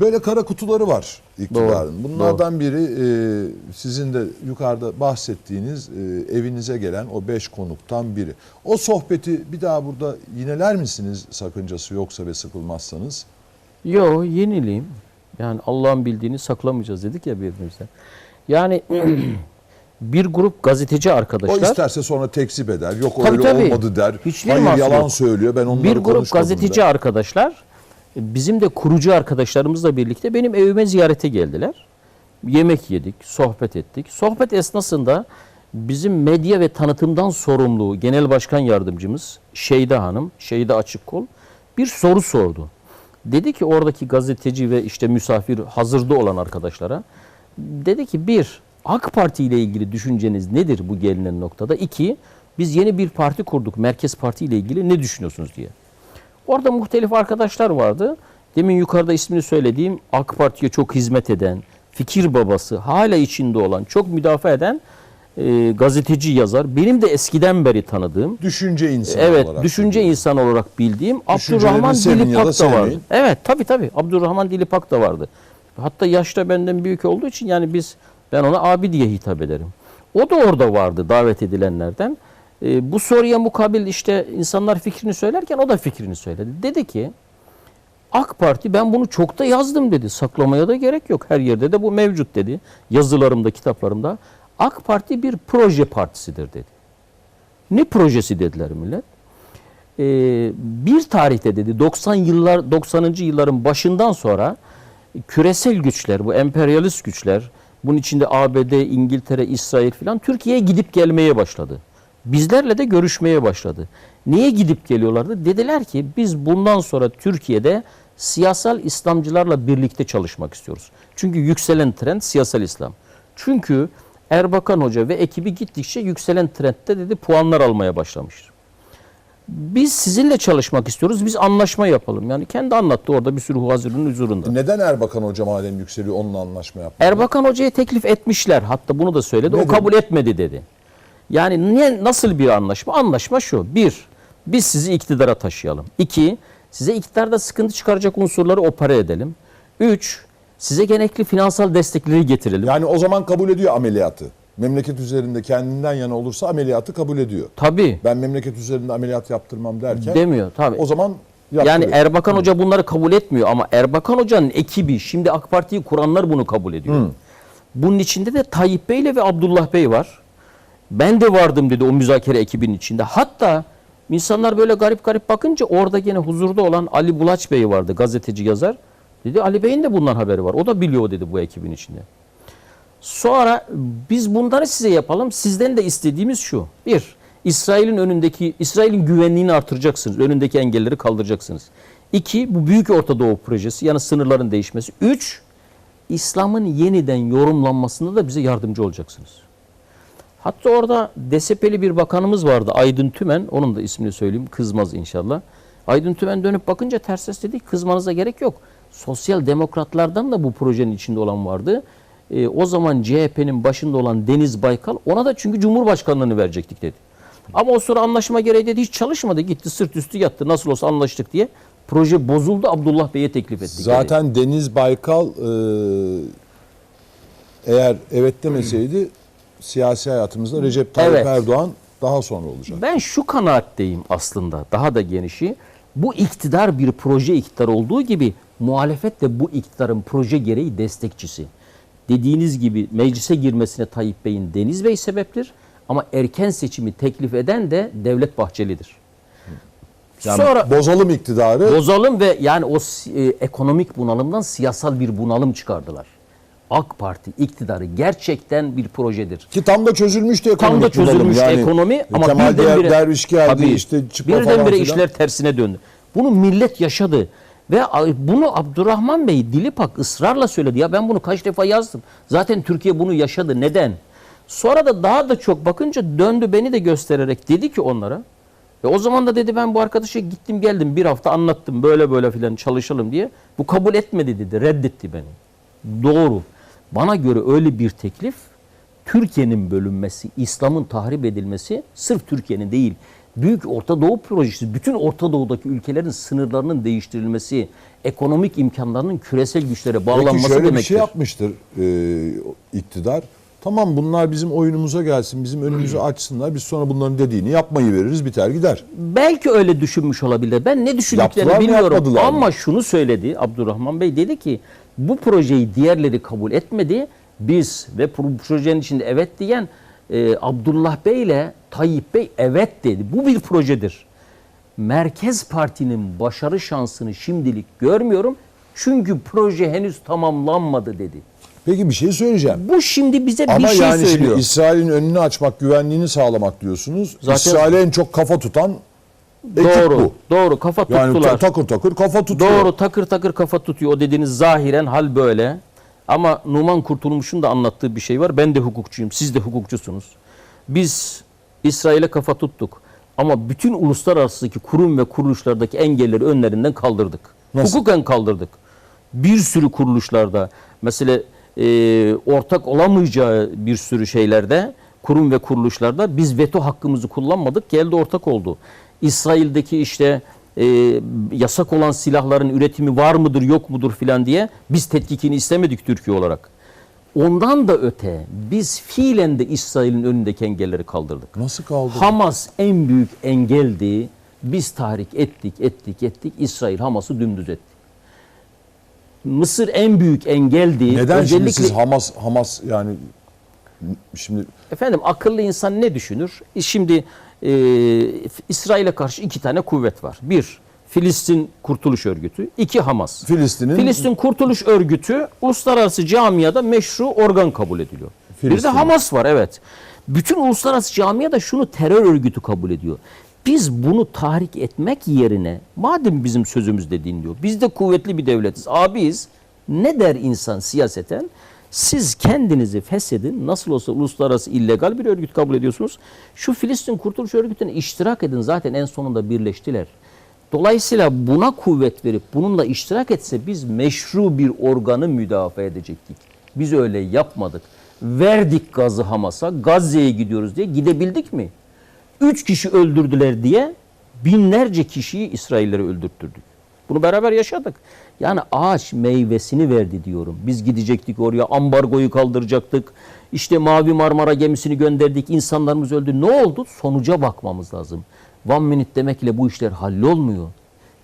Böyle kara kutuları var iktidarın. Doğru, Bunlardan biri e, sizin de yukarıda bahsettiğiniz e, evinize gelen o beş konuktan biri. O sohbeti bir daha burada yineler misiniz sakıncası yoksa ve sıkılmazsanız? Yo yenileyim. Yani Allah'ın bildiğini saklamayacağız dedik ya birbirimize. Yani bir grup gazeteci O arkadaşlar isterse sonra tekzip eder. Yok Tabii, öyle tabii. olmadı der. Hiçbir Hayır yalan yok. söylüyor. Ben onları bir grup gazeteci der. arkadaşlar bizim de kurucu arkadaşlarımızla birlikte benim evime ziyarete geldiler. Yemek yedik, sohbet ettik. Sohbet esnasında bizim medya ve tanıtımdan sorumlu Genel Başkan Yardımcımız Şeyda Hanım, Şeyda Açıkkol bir soru sordu. Dedi ki oradaki gazeteci ve işte misafir hazırda olan arkadaşlara dedi ki bir AK Parti ile ilgili düşünceniz nedir bu gelinen noktada? İki biz yeni bir parti kurduk Merkez Parti ile ilgili ne düşünüyorsunuz diye. Orada muhtelif arkadaşlar vardı. Demin yukarıda ismini söylediğim AK Parti'ye çok hizmet eden, fikir babası, hala içinde olan, çok müdafaa eden e, gazeteci yazar. Benim de eskiden beri tanıdığım, Düşünce insanı evet olarak. düşünce insanı olarak bildiğim Abdurrahman da Dilipak da sevmeyin. vardı. Evet tabii tabii Abdurrahman Dilipak da vardı. Hatta yaşta benden büyük olduğu için yani biz ben ona abi diye hitap ederim. O da orada vardı davet edilenlerden. E, bu soruya mukabil işte insanlar fikrini söylerken o da fikrini söyledi. Dedi ki AK Parti ben bunu çok da yazdım dedi. Saklamaya da gerek yok. Her yerde de bu mevcut dedi. Yazılarımda, kitaplarımda. AK Parti bir proje partisidir dedi. Ne projesi dediler millet. Ee, bir tarihte dedi 90 yıllar 90. yılların başından sonra küresel güçler, bu emperyalist güçler, bunun içinde ABD, İngiltere, İsrail filan Türkiye'ye gidip gelmeye başladı. Bizlerle de görüşmeye başladı. Niye gidip geliyorlardı? Dediler ki biz bundan sonra Türkiye'de siyasal İslamcılarla birlikte çalışmak istiyoruz. Çünkü yükselen trend siyasal İslam. Çünkü Erbakan Hoca ve ekibi gittikçe yükselen trendte dedi puanlar almaya başlamıştır. Biz sizinle çalışmak istiyoruz. Biz anlaşma yapalım. Yani kendi anlattı orada bir sürü hazırlığın huzurunda. Neden Erbakan Hoca madem yükseliyor onunla anlaşma yapmadı? Erbakan Hoca'ya teklif etmişler. Hatta bunu da söyledi. Ne o kabul etmedi dedi. Yani ne, nasıl bir anlaşma? Anlaşma şu. Bir, biz sizi iktidara taşıyalım. İki, size iktidarda sıkıntı çıkaracak unsurları opera edelim. Üç, size gerekli finansal destekleri getirelim. Yani o zaman kabul ediyor ameliyatı. Memleket üzerinde kendinden yana olursa ameliyatı kabul ediyor. Tabii. Ben memleket üzerinde ameliyat yaptırmam derken Demiyor tabii. o zaman Yani yaptırıyor. Erbakan Hoca bunları kabul etmiyor ama Erbakan Hoca'nın ekibi şimdi AK Parti'yi kuranlar bunu kabul ediyor. Bunun içinde de Tayyip Bey ile ve Abdullah Bey var. Ben de vardım dedi o müzakere ekibinin içinde. Hatta insanlar böyle garip garip bakınca orada gene huzurda olan Ali Bulaç Bey vardı gazeteci yazar. Dedi Ali Bey'in de bundan haberi var. O da biliyor dedi bu ekibin içinde. Sonra biz bunları size yapalım. Sizden de istediğimiz şu. Bir, İsrail'in önündeki, İsrail'in güvenliğini artıracaksınız. Önündeki engelleri kaldıracaksınız. İki, bu Büyük Orta Doğu projesi yani sınırların değişmesi. Üç, İslam'ın yeniden yorumlanmasında da bize yardımcı olacaksınız. Hatta orada DSP'li bir bakanımız vardı Aydın Tümen. Onun da ismini söyleyeyim kızmaz inşallah. Aydın Tümen dönüp bakınca ters ses dedi kızmanıza gerek yok. Sosyal demokratlardan da bu projenin içinde olan vardı. Ee, o zaman CHP'nin başında olan Deniz Baykal ona da çünkü Cumhurbaşkanlığını verecektik dedi. Ama o sıra anlaşma gereği dedi hiç çalışmadı gitti sırt üstü yattı nasıl olsa anlaştık diye. Proje bozuldu Abdullah Bey'e teklif ettik. Zaten Deniz Baykal e, eğer evet demeseydi siyasi hayatımızda Recep Tayyip Evet. Erdoğan daha sonra olacak. Ben şu kanaatteyim aslında daha da genişi. Bu iktidar bir proje iktidar olduğu gibi muhalefet de bu iktidarın proje gereği destekçisi. Dediğiniz gibi meclise girmesine Tayyip Bey'in Deniz Bey sebeptir. Ama erken seçimi teklif eden de Devlet Bahçeli'dir. Yani Sonra bozalım iktidarı. bozalım ve yani o e, ekonomik bunalımdan siyasal bir bunalım çıkardılar. AK Parti iktidarı gerçekten bir projedir. Ki tam da çözülmüştü Tam ekonomik da çözülmüş bunalım. Yani ekonomi ama Kemal birdenbire Derviş geldi Tabii, işte çıkma falan birdenbire işler tersine döndü. Bunu millet yaşadı ve bunu Abdurrahman Bey Dilipak ısrarla söyledi. Ya ben bunu kaç defa yazdım. Zaten Türkiye bunu yaşadı. Neden? Sonra da daha da çok bakınca döndü beni de göstererek dedi ki onlara. Ve o zaman da dedi ben bu arkadaşa gittim geldim bir hafta anlattım böyle böyle filan çalışalım diye. Bu kabul etmedi dedi reddetti beni. Doğru. Bana göre öyle bir teklif Türkiye'nin bölünmesi, İslam'ın tahrip edilmesi sırf Türkiye'nin değil Büyük Orta Doğu projesi, bütün Orta Doğu'daki ülkelerin sınırlarının değiştirilmesi, ekonomik imkanlarının küresel güçlere Peki bağlanması şöyle bir demektir. şey yapmıştır e, iktidar. Tamam bunlar bizim oyunumuza gelsin, bizim önümüzü açsınlar. Biz sonra bunların dediğini yapmayı veririz, biter gider. Belki öyle düşünmüş olabilir. Ben ne düşündüklerini Yaptılar bilmiyorum. yapmadılar mı? Ama şunu söyledi Abdurrahman Bey dedi ki bu projeyi diğerleri kabul etmedi. Biz ve pro- projenin içinde evet diyen e, Abdullah Bey ile Tayyip Bey evet dedi. Bu bir projedir. Merkez Parti'nin başarı şansını şimdilik görmüyorum. Çünkü proje henüz tamamlanmadı dedi. Peki bir şey söyleyeceğim. Bu şimdi bize Ama bir şey yani söylüyor. şimdi İsrail'in önünü açmak, güvenliğini sağlamak diyorsunuz. Zaten- İsrail'e en çok kafa tutan ekip doğru. bu. Doğru kafa Yani tuttular. ta- takır takır kafa tutuyor. Doğru takır takır kafa tutuyor. O dediğiniz zahiren hal böyle. Ama Numan Kurtulmuş'un da anlattığı bir şey var. Ben de hukukçuyum. Siz de hukukçusunuz. Biz İsrail'e kafa tuttuk. Ama bütün uluslararasıdaki kurum ve kuruluşlardaki engelleri önlerinden kaldırdık. Nasıl? Hukuken kaldırdık. Bir sürü kuruluşlarda mesela e, ortak olamayacağı bir sürü şeylerde kurum ve kuruluşlarda biz veto hakkımızı kullanmadık. Geldi ortak oldu. İsrail'deki işte e, yasak olan silahların üretimi var mıdır yok mudur filan diye biz tetkikini istemedik Türkiye olarak. Ondan da öte biz fiilen de İsrail'in önündeki engelleri kaldırdık. Nasıl kaldı? Hamas en büyük engeldi. Biz tahrik ettik, ettik, ettik. İsrail Hamas'ı dümdüz etti. Mısır en büyük engeldi. Neden şimdi Özellikle siz Hamas Hamas yani şimdi efendim akıllı insan ne düşünür? E Şimdi e, İsrail'e karşı iki tane kuvvet var. Bir Filistin Kurtuluş Örgütü, iki Hamas. Filistin'in Filistin Kurtuluş Örgütü uluslararası camiada meşru organ kabul ediliyor. Bir de Filistin. Hamas var evet. Bütün uluslararası camia da şunu terör örgütü kabul ediyor. Biz bunu tahrik etmek yerine madem bizim sözümüzde dinliyor. Biz de kuvvetli bir devletiz. Abiyiz. Ne der insan siyaseten? Siz kendinizi feshedin. Nasıl olsa uluslararası illegal bir örgüt kabul ediyorsunuz. Şu Filistin Kurtuluş Örgütü'ne iştirak edin. Zaten en sonunda birleştiler. Dolayısıyla buna kuvvet verip bununla iştirak etse biz meşru bir organı müdafaa edecektik. Biz öyle yapmadık. Verdik gazı Hamas'a, Gazze'ye gidiyoruz diye gidebildik mi? Üç kişi öldürdüler diye binlerce kişiyi İsraillere öldürttürdük. Bunu beraber yaşadık. Yani ağaç meyvesini verdi diyorum. Biz gidecektik oraya ambargoyu kaldıracaktık. İşte Mavi Marmara gemisini gönderdik. insanlarımız öldü. Ne oldu? Sonuca bakmamız lazım. One minute demekle bu işler hallolmuyor.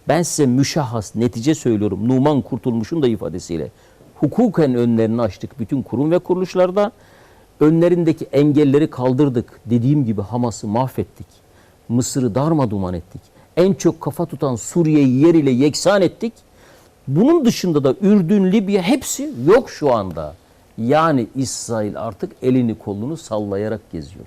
Ben size müşahhas netice söylüyorum. Numan Kurtulmuş'un da ifadesiyle. Hukuken önlerini açtık bütün kurum ve kuruluşlarda. Önlerindeki engelleri kaldırdık. Dediğim gibi Hamas'ı mahvettik. Mısır'ı darmaduman ettik. En çok kafa tutan Suriye'yi yer ile yeksan ettik. Bunun dışında da Ürdün, Libya hepsi yok şu anda. Yani İsrail artık elini kolunu sallayarak geziyor.